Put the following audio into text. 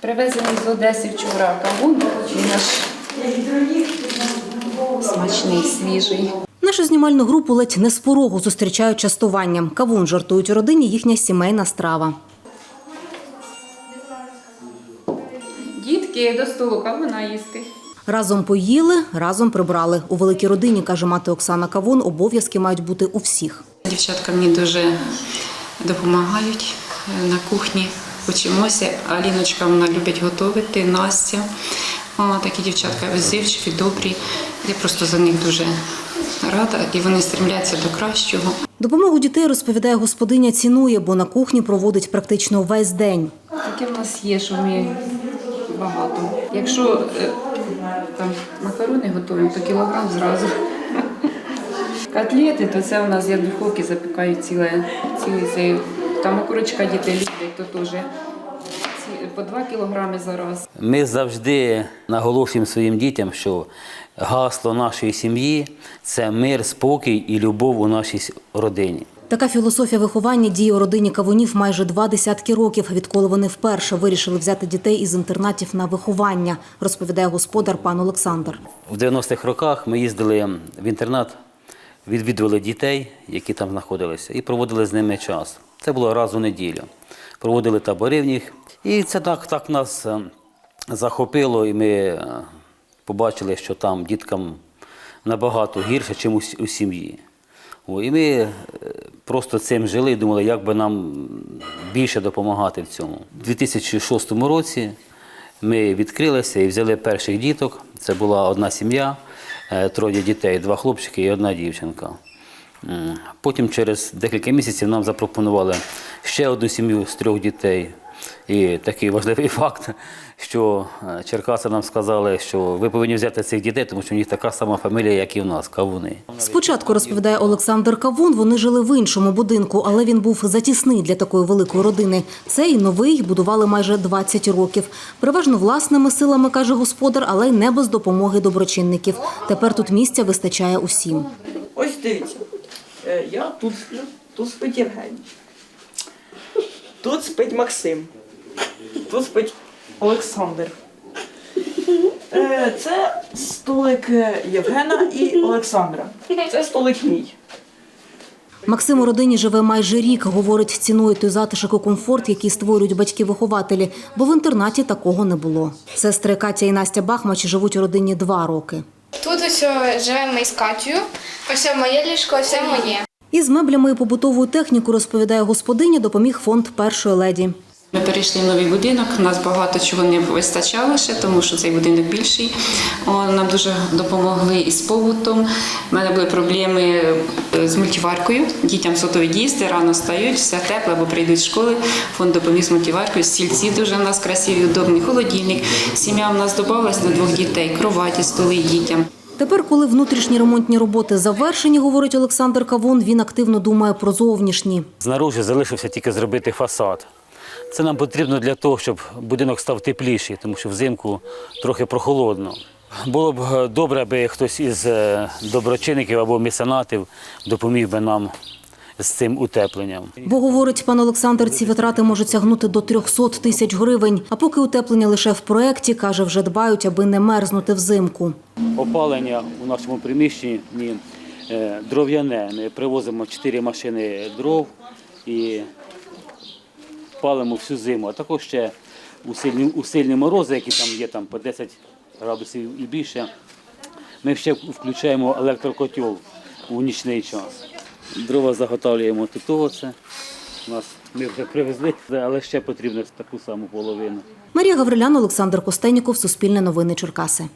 Привезений з Одеси вчора кавун. Він наш смачний, свіжий. Нашу знімальну групу ледь не з порогу зустрічають частуванням. Кавун жартують у родині їхня сімейна страва. Дітки до столу кавуна їсти. Разом поїли, разом прибрали. У великій родині, каже мати Оксана Кавун, обов'язки мають бути у всіх. Дівчатка мені дуже допомагають е, на кухні. Учимося. Аліночка вона любить готувати, Настя. О, такі дівчатка везивчиві, добрі. Я просто за них дуже рада і вони стремляться до кращого. Допомогу дітей, розповідає господиня, цінує, бо на кухні проводить практично весь день. Таке в нас є, що ми багато. Якщо е, там макарони готуємо, то кілограм зразу. Котлети, то це у нас я в духовці запікаю ціле, цілий цей. Там окурочка діти люблять, то теж по 2 кілограми за раз. Ми завжди наголошуємо своїм дітям, що гасло нашої сім'ї це мир, спокій і любов у нашій родині. Така філософія виховання діє у родині Кавунів майже два десятки років, відколи вони вперше вирішили взяти дітей із інтернатів на виховання, розповідає господар пан Олександр. В 90-х роках ми їздили в інтернат, відвідували дітей, які там знаходилися, і проводили з ними час. Це було раз у неділю. Проводили табори в них. І це так, так нас е, захопило, і ми е, побачили, що там діткам набагато гірше, ніж у, сім'ї. І ми е, просто цим жили і думали, як би нам більше допомагати в цьому. У 2006 році ми відкрилися і взяли перших діток. Це була одна сім'я, троє дітей, два хлопчики і одна дівчинка. Потім через декілька місяців нам запропонували ще одну сім'ю з трьох дітей. І такий важливий факт, що е, Черкаси нам сказали, що ви повинні взяти цих дітей, тому що у них така сама фамілія, як і в нас, Кавуни. Спочатку розповідає Олександр Кавун. Вони жили в іншому будинку, але він був затісний для такої великої родини. Цей новий будували майже 20 років. Переважно власними силами каже господар, але й не без допомоги доброчинників. Тепер тут місця вистачає усім. Ось дивіться, я тут сплю, тут спить Євгеній. Тут спить Максим. Тут спить Олександр. Е, Це столик е, Євгена і Олександра. Це столик мій. Максим у родині живе майже рік. Говорить, цінує той затишок і комфорт, який створюють батьки-вихователі, бо в інтернаті такого не було. Сестри Катя і Настя Бахмач живуть у родині два роки. Тут ось живемо ми з Катєю. Ось моє ліжко, ось моє. Із меблями і побутовою технікою, розповідає господиня, допоміг фонд першої леді. Ми перейшли в новий будинок, нас багато чого не вистачало ще, тому що цей будинок більший. О, Нам дуже допомогли із побутом. У мене були проблеми е, з мультиваркою. Дітям сотові їсти, рано стають, все тепло, бо прийдуть з школи. Фонд допоміг з мультиваркою. Стільці дуже у нас красиві, удобні, холодильник. Сім'я у нас додавалась до двох дітей, кроваті, столи дітям. Тепер, коли внутрішні ремонтні роботи завершені, говорить Олександр Кавун, він активно думає про зовнішні. Знаружи залишився тільки зробити фасад. Це нам потрібно для того, щоб будинок став тепліший, тому що взимку трохи прохолодно. Було б е, добре, аби хтось із е, доброчинників або меценатів допоміг би нам з цим утепленням. Бо, говорить пан Олександр, ці витрати можуть сягнути до 300 тисяч гривень. А поки утеплення лише в проєкті, каже, вже дбають, аби не мерзнути взимку. Опалення у нашому приміщенні е, дров'яне. Ми привозимо 4 машини дров і палимо всю зиму. А також ще у сильні, у сильні морози, які там є там по 10 градусів і більше. Ми ще включаємо електрокотел у нічний час. Дрова заготовлюємо тут. Оце. У нас ми вже привезли, але ще потрібно таку саму половину. Марія Гаврилян, Олександр Костеніков, Суспільне новини Черкаси.